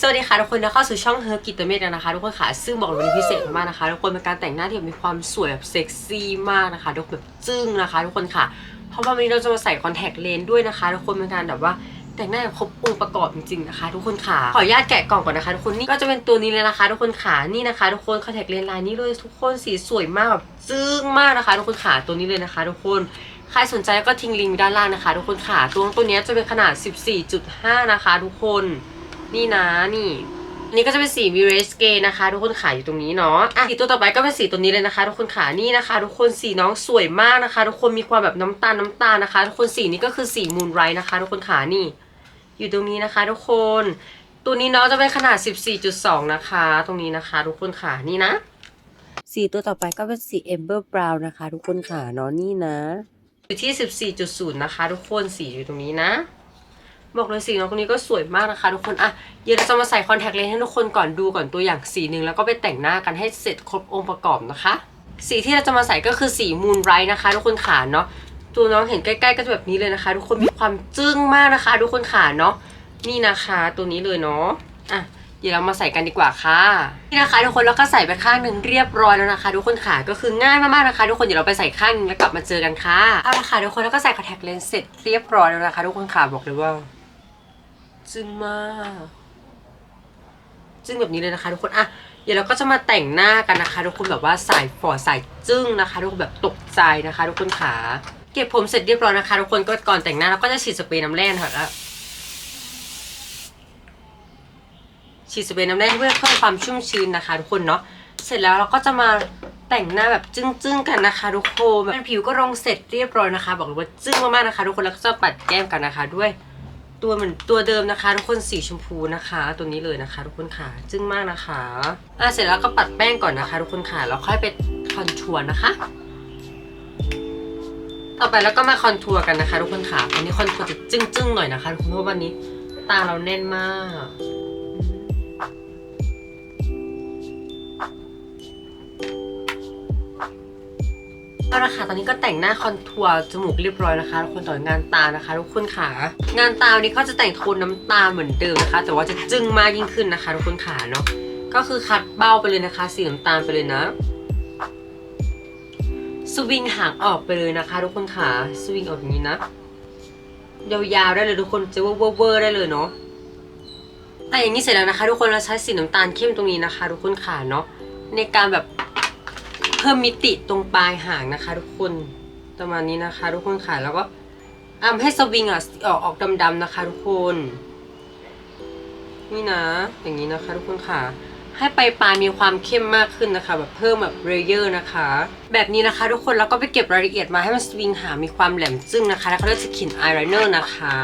สวัสดีค่ะทุกคนนะเข้าสู่ช่องเฮอร์กิตเมกแล้วนะคะทุกคนค่ะซึ่งบอกเลยวันนี้พิเศษมากนะคะทุกคนเป็นการแต่งหน้าที่แบบมีความสวยแบบเซ็กซี่มากนะคะทุกแบบจึ้งนะคะทุกคนค่ะ เพราะว่าวันนี้เราจะมาใส่คอนแทคเลนส์ด้วยนะคะทุกคนเป็นการแบบว่าแต่งหน้าแบบครบองค์ประกอบจริงๆนะคะ ทุกคนค่ะขออนุญาตแกะกล่องก่อนนะคะทุกคนนี่ก็จะเป็นตัวนี้เลยนะคะ ทุกคนค่ะนี่นะคะ ทุกคนคอนแทคเลนส์ลายนี้เลยทุกคนสีสวยมากแบบจึ้งมากนะคะ ทุกคนค่ะตัวนี้เลยนะคะ ทุกคนใครสนใจก็ทิ้งลิงก์ด้านล่างนะคะ ทุกคนค่ะตัวตัวนี้จะเป็นขนาด 14.5 นะคะ ทุกคน นี่นะนี่อันนี้ก็จะเป็นสีวิเรสเกนะคะ ทุกคนขายอยู่ตรงนี้เนาะอะสีตัวต่อไปก็เป็นสีตัวนี้เลยนะคะ ทุกคนขานี่นะคะ ทุกคนสีน้องสวยมากนะคะ ทุกคนมีความแบบน้ำตาลน้ำตาลนะคะ ทุกคนสีนี้ก็คือสีมูนไรนะคะ ทุกคนขานี่ อยู่ตรงนี้นะคะ ทุกคน ตัวนี้เนาะจะเป็นขนาด 14.2 นะคะ ตรงนี้นะคะ ทุกคนขานี่นะ สีตัวต่อไปก็เป็นสี Amber Brown นะคะ ทุกคนขาเนาะนี่นะ อยู่ที่ 14.0 นะคะ ทุกคนสีอยู่ตรงนี้นะ บอกเลยสีน้องคนนี้ก็สวยมากนะคะ ทุกคนอะเดี๋ยวเราจะมาใส่คอนแทคเลนส์ให้ทุกคนก่อนดูก่อนตัวอย่างสีหนึ่งแล้วก็ไปแต่งหน้ากันให้เสร็จครบองค์ประกอบนะคะ สีที่เราจะมาใส่ก็คือสีมูนไรท์นะคะ ทุกคนขาเนาะตัวน้องเห็นใกล้ๆก็จะแบบนี้เลยนะคะ ทุกคนมีความจึ้งมากนะคะ ทุกคนขาเนาะนี่นะคะตัวนี้เลยเนาะอะเดี๋ยวเรามาใส่กันดีกว่าค่ะนี่นะคะ ทุกคนแล้วก็ใส่ไปข้างหนึ่งเรียบร้อยแล้วนะคะ ทุกคนขาก็คือง่ายมากๆนะคะ ทุกคนเดี๋ยวเราไปใส่ข้างนึงแล้วกลับมาเจอกันค่ะเอาละค่ะทุกคนแล้วก็ใส่คอนแทคเลนส์เสร็จเรียบร้อยแล้วนะคะ ทุกคนขาบอกเลยว่า จึ้งมากจึ้งแบบนี้เลยนะคะ ทุกคนอะเดี๋ยวเราก็จะมาแต่งหน้ากันนะคะ ทุกคนแบบว่าสายฝอสายจึ้งนะคะ ทุกคนแบบตกใจนะคะ ทุกคนขาเก็บผมเสร็จเรียบร้อยนะคะ ทุกคนก็ก่อนแต่งหน้าเราก็จะฉีดสเปรย์น้ำแร่นะคะแล้วฉีดสเปรย์น้ำแร่เพื่อเพิ่มความชุ่มชื้นนะคะ ทุกคนเนาะเสร็จแล้วเราก็จะมาแต่งหน้าแบบจึ้งๆกันนะคะ ทุกคนแบบผิวก็ลงเสร็จเรียบร้อยนะคะ บอกเลยว่าจึ้งมากๆนะคะ ทุกคนแล้วก็จะปัดแก้มกันนะคะด้วย ตัวเหมือนตัวเดิมนะคะทุกคนสีชมพูนะคะ ตัวนี้เลยนะคะ ทุกคนค่ะจึ้งมากนะคะอะเสร็จแล้วก็ปัดแป้งก่อนนะคะ ทุกคนค่ะแล้วค่อยไปคอนทัวร์นะคะ ต่อไปแล้วก็มาคอนทัวร์กันนะคะ ทุกคนค่ะวันนี้คอนทัวร์จะจึ้งๆหน่อยนะคะทุกคนเพราะวันนี้ตาเราแน่นมาก เอาละค่ะตอนนี้ก็แต่งหน้าคอนทัวร์จมูกเรียบร้อยนะคะทุกคนต่องานตานะคะทุกคนค่ะ งานตาวันนี้ก็จะแต่งโทนน้ำตาเหมือนเดิมนะคะ แต่ว่าจะจึ้งมากยิ่งขึ้นนะคะทุกคนค่ะเนาะก็คือคัดเบ้าไปเลยนะคะสีน้ำตาลไปเลยนะสวิงหางออกไปเลยนะคะ ทุกคนค่ะสวิงออกอย่างนี้นะยาวๆได้เลยทุกคนจะเวอร์เวอร์ได้เลยเนาะอ่อย่างนี้เสร็จแล้วนะคะ ทุกคนเราใช้สีน้ำตาลเข้มตรงนี้นะคะ ทุกคนค่ะเนาะในการแบบ เพิ่มมิติตรงปลายหางนะคะ ทุกคนประมาณนี้นะคะ ทุกคนค่ะแล้วก็อ่าให้สวิงอะออกออกดำๆนะคะ ทุกคนนี่นะ อย่างนี้นะคะ ทุกคนค่ะ ให้ไปลายมีความเข้มมากขึ้นนะคะ แบบเพิ่มแบบเรเยอร์นะคะ แบบนี้นะคะ ทุกคนแล้วก็ไปเก็บรายละเอียดมาให้มันสวิงหางมีความแหลมจึ้งนะคะ แล้วก็เลือกสกินอายไลเนอร์นะคะ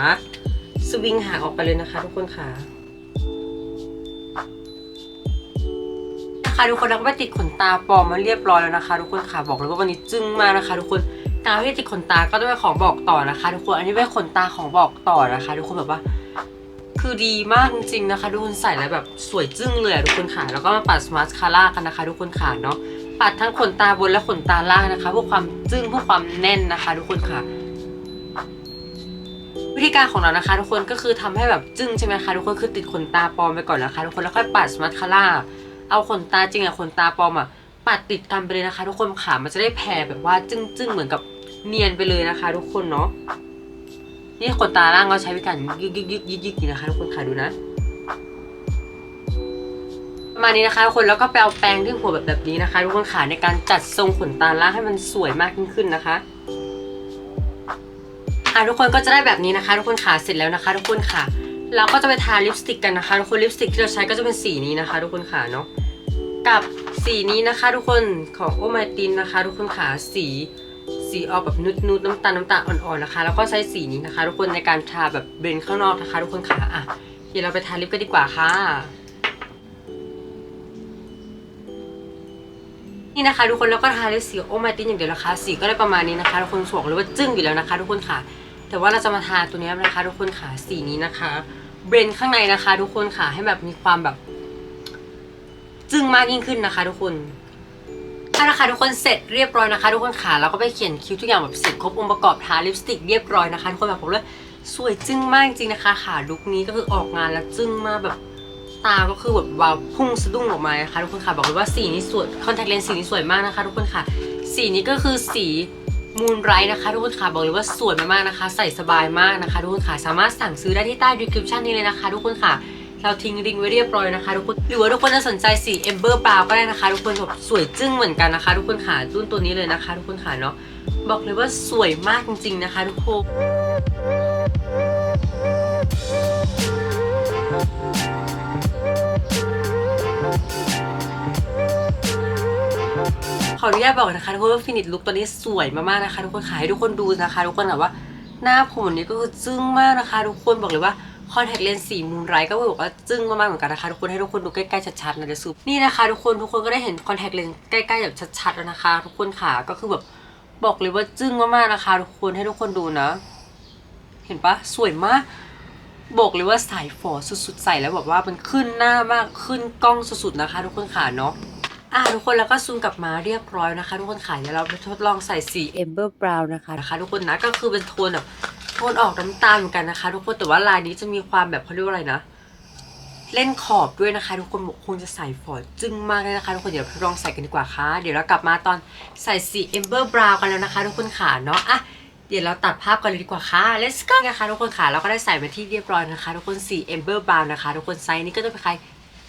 สวิงหางออกไปเลยนะคะ ทุกคนค่ะ ค่ะทุกคนเราก็ไปติดขนตาปลอมมาเรียบร้อยแล้วนะคะ ทุกคนค่ะบอกเลยว่าวันนี้จึ้งมากนะคะ ทุกคนการที่ติดขนตาก็ต้องเป็นของบอกต่อนะคะ ทุกคนอันนี้เป็นขนตาของบอกต่อนะคะ ทุกคนแบบว่า คือดีมากจริงๆนะคะทุกคนใส่แล้วแบบสวยจึ้งเลยทุกคนค่ะแล้วก็มาปัดสมาร์ทคาร่ากันนะคะ ทุกคนค่ะเนาะปัดทั้งขนตาบนและขนตาล่างนะคะเพื่อความจึ้งเพื่อความแน่นนะคะ ทุกคนค่ะวิธีการของเรานะคะ ทุกคนก็คือทำให้แบบจึ้งใช่ไหมคะทุกคนคือติดขนตาปลอมไปก่อนนะคะ ทุกคนแล้วค่อยปัดสมาร์ทคาร่า เอาขนตาจริงอะขนตาปลอมอะปัดติดกันไปเลยนะคะ ทุกคนขามันจะได้แผ่แบบว่าจึ้งๆเหมือนกับเนียนไปเลยนะคะ ทุกคนเนาะนี่ขนตาล่างเราใช้วิธีการยึกยึกยึกยึกยึกนะคะทุกคนค่ะดูนะประมาณนี้นะคะทุกคนแล้วก็ไปเอาแปรงที่หัวแบบแบบนี้นะคะ ทุกคนขาในการจัดทรงขนตาล่างให้มันสวยมากยิ่งขึ้นนะคะอะทุกคนก็จะได้แบบนี้นะคะ ทุกคนขาเสร็จแล้วนะคะ ทุกคนค่ะ เราก็จะไปทาลิปสติกกันนะคะทุกคนลิปสติกที่เราใช้ก็จะเป็นสีนี้นะคะ ทุกคนค่ะเนาะกับสีนี้นะคะทุกคนของโอมาตินนะคะ ทุกคนค่ะสีสีออกแบบนุดนุดน้ำตาลน้ำตาลอ่อนๆนะคะ แล้วก็ใช้สีนี้นะคะ ทุกคนในการทาแบบเบนข้างนอกนะคะ ทุกคนค่ะอะเดี๋ยวเราไปทาลิปกันดีกว่าค่ะนี่นะคะทุกคนแล้วก็ทาลิปสีโอมาตินอย่างเดียวนะคะ สีก็ได้ประมาณนี้นะคะทุกคนสวกเลยว่าจึ้งอยู่แล้วนะคะ ทุกคนค่ะ แต่ว่าเราจะมาทาตัวนี้นะคะ ทุกคนค่ะสีนี้นะคะ เบรนข้างในนะคะ ทุกคนค่ะ ให้แบบมีความแบบ จึ้งมากยิ่งขึ้นนะคะ ทุกคนเอาละคะทุกคนเสร็จเรียบร้อยนะคะ ทุกคนค่ะเราก็ไปเขียนคิ้วทุกอย่างแบบเสร็จครบองค์ประกอบทาลิปสติกเรียบร้อยนะคะทุกคนแบบผมเลยสวยจึ้งมากจริงนะคะค่ะลุคนี้ก็คือออกงานแล้วจึ้งมากแบบตาก็คือแบบวาวพุ่งสะดุ้งออกมานะคะทุกคนค่ะบอกเลยว่าสีนี้สวยคอนแทคเลนส์สีนี้สวยมากนะคะ ทุกคนค่ะ สีนี้ก็คือสี มูนไรท์นะคะทุกคนค่ะบอกเลยว่าสวยมากๆนะคะ ใส่สบายมากนะคะทุกคนค่ะสามารถสั่งซื้อได้ที่ใต้ดีคริปชั่นนี้เลยนะคะ ทุกคนค่ะ เราทิ้งลิงก์ไว้เรียบร้อยนะคะทุกคนหรือว่าทุกคนจะสนใจสีเอมเบอร์บราวก็ได้นะคะ ทุกคนแบบสวยจึ้งเหมือนกันนะคะ ทุกคนค่ะรุ่นตัวนี้เลยนะคะ ทุกคนค่ะเนาะบอกเลยว่าสวยมากจริงๆนะคะ ทุกคน ออนุญาตบอกนะคะทุกคนว่าฟินิชลุคตัวนี้สวยมากๆนะคะ ทุกคนขายให้ทุกคนดูนะคะ ทุกคนแบบว่าหน้าผมนี้ก็คือจึ้งมากนะคะ ทุกคนบอกเลยว่าคอนแทคเลนส์สีมูนไรก็บอกว่าจึ้งมากๆเหมือนกันนะคะทุกคนให้ทุกคนดูใกล้ๆชัดๆนะเดี๋ยวซูมนี่นะคะ ทุกคนทุกคนก็ได้เห็นคอนแทคเลนส์ใกล้ๆแบบชัดๆแล้วนะคะ ทุกคนค่ะก็คือแบบบอกเลยว่าจึ้งมากๆนะคะ ทุกคนให้ทุกคนดูนะ เห็นปะสวยมากบอกเลยว่าสายฝอสุดๆใส่แล้วแบบว่ามันขึ้นหน้ามากขึ้นกล้องสุดๆนะคะ ทุกคนค่ะเนาะ อะทุกคนแล้วก็ซูมกลับมาเรียบร้อยนะคะ ทุกคนค่ะเดี๋ยวเราทดลองใส่สี Ember Brown นะคะนะคะทุกคนนะก็คือเป็นโทนแบบโทนออกน้ำตาลเหมือนกันนะคะ ทุกคนแต่ว่าลายนี้จะมีความแบบเขาเรียกว่าอะไรนะ เล่นขอบด้วยนะคะ ทุกคนคงจะใส่ฝอจึ้งมากเลยนะคะ ทุกคนเดี๋ยวเราลองใส่กันดีกว่าค่ะ เดี๋ยวเรากลับมาตอนใส่สี Ember Brown กันแล้วนะคะ ทุกคนค่ะเนาะอะเดี๋ยวเราตัดภาพกันเลยดีกว่าค่ะ let's go นะคะทุกคนค่ะเราก็ได้ใส่มาที่เรียบร้อยนะคะ ทุกคนสี Ember Brown นะคะ ทุกคนไซส์นี้ก็จะเป็นใคร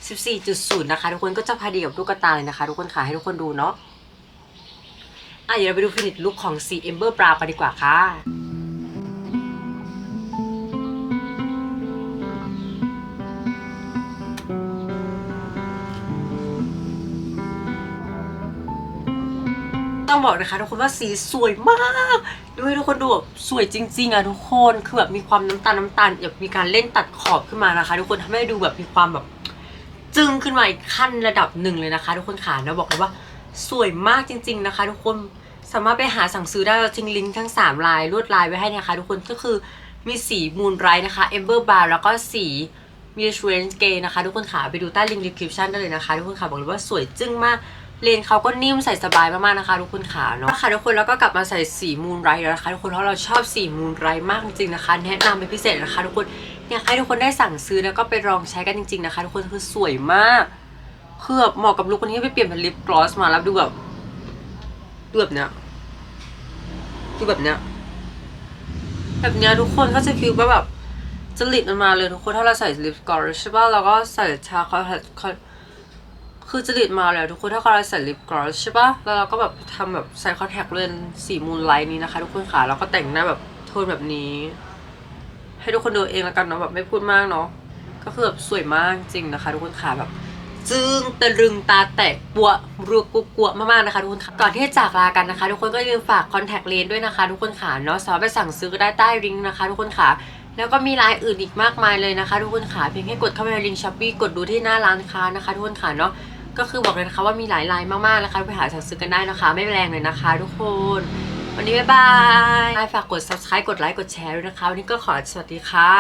14.0 นะคะ ทุกคนก็จะพอดีกับลูกตาเลยนะคะ ทุกคนค่ะให้ทุกคนดูเนาะอะเดี๋ยวเราไปดูฟินิชลุคของสี Ember Brown กันดีกว่าค่ะต้องบอกนะคะทุกคนว่าสีสวยมากดูให้ทุกคนดูแบบสวยจริง ๆอะทุกคนคือแบบมีความน้ำตาลน้ำตาลแบบมีการเล่นตัดขอบขึ้นมานะคะ ทุกคนทำให้ดูแบบมีความแบบ จึงขึ้นมาอีกขั้นระดับหนึ่งเลยนะคะ ทุกคนค่ะบอกเลยว่าสวยมากจริง ๆนะคะ ทุกคนสามารถไปหาสั่งซื้อได้เราทิ้งลิงก์ทั้ง 3 ลายลวดลายไว้ให้นะคะ ทุกคนก็คือมีสีมูนไรนะคะ Ember Bar แล้วก็สีมีชเวนเกย์นะคะ ทุกคนค่ะไปดูใต้ลิงก์ description ได้เลยนะคะ ทุกคนค่ะบอกเลยว่าสวยจึ้งมากเลนเขาก็นิ่มใส่สบายมากๆนะคะทุกคนค่ะเนาะค่ะทุกคนแล้วก็กลับมาใส่สีมูนไรแล้วนะคะทุกคนเพราะเราชอบสีมูนไรมากจริงๆนะคะ แนะนำเป็นพิเศษนะคะ ทุกคน อยากให้ทุกคนได้สั่งซื้อแล้วก็ไปลองใช้กันจริงๆนะคะ ทุกคนคือสวยมากคือแบบเหมาะกับลุคคนนี้ไปเปลี่ยนเป็นลิปกลอสมาแล้วดูแบบดูแบบเนี้ยดูแบบเนี้ยแบบเนี้ยทุกคนก็จะคิดว่าแบบจริตมันมาเลยทุกคนถ้าเราใส่ลิปกลอสใช่ป่ะเราก็ใส่ชาคอนแทคคือจริตมาเลยทุกคนถ้าเราใส่ลิปกลอสใช่ป่ะแล้วเราก็แบบทำแบบใส่คอนแทคเลนส์สีมูนไลท์นี้นะคะ ทุกคนค่ะแล้วก็แต่งหน้าแบบโทนแบบนี้ ให้ทุกคนดูเองแล้วกันเนาะแบบไม่พูดมากเนาะก็คือแบบสวยมากจริงนะคะ ทุกคนค่ะแบบจึ้งตะลึงตาแตกปัวรัวกัวกัวมากๆนะคะทุกคนค่ะก่อนที่จะจากลากันนะคะ ทุกคนก็อย่าลืมฝากคอนแทคเลนด้วยนะคะ ทุกคนค่ะเนาะสามารถไปสั่งซื้อได้ใต้ลิงก์นะคะ ทุกคนค่ะแล้วก็มีรายอื่นอีกมากมายเลยนะคะ ทุกคนค่ะเพียงแค่กดเข้าไปในลิงก์ช้อปปี้กดดูที่หน้าร้านค้านะคะ ทุกคนค่ะเนาะก็คือบอกเลยนะคะว่ามีหลายลายมากๆนะคะไปหาสั่งซื้อกันได้นะคะ ไม่แรงเลยนะคะ ทุกคน วันนี้บ๊ายบายฝากกด subscribe กดไลค์กดแชร์ด้วยนะคะ วันนี้ก็ขอสวัสดีค่ะ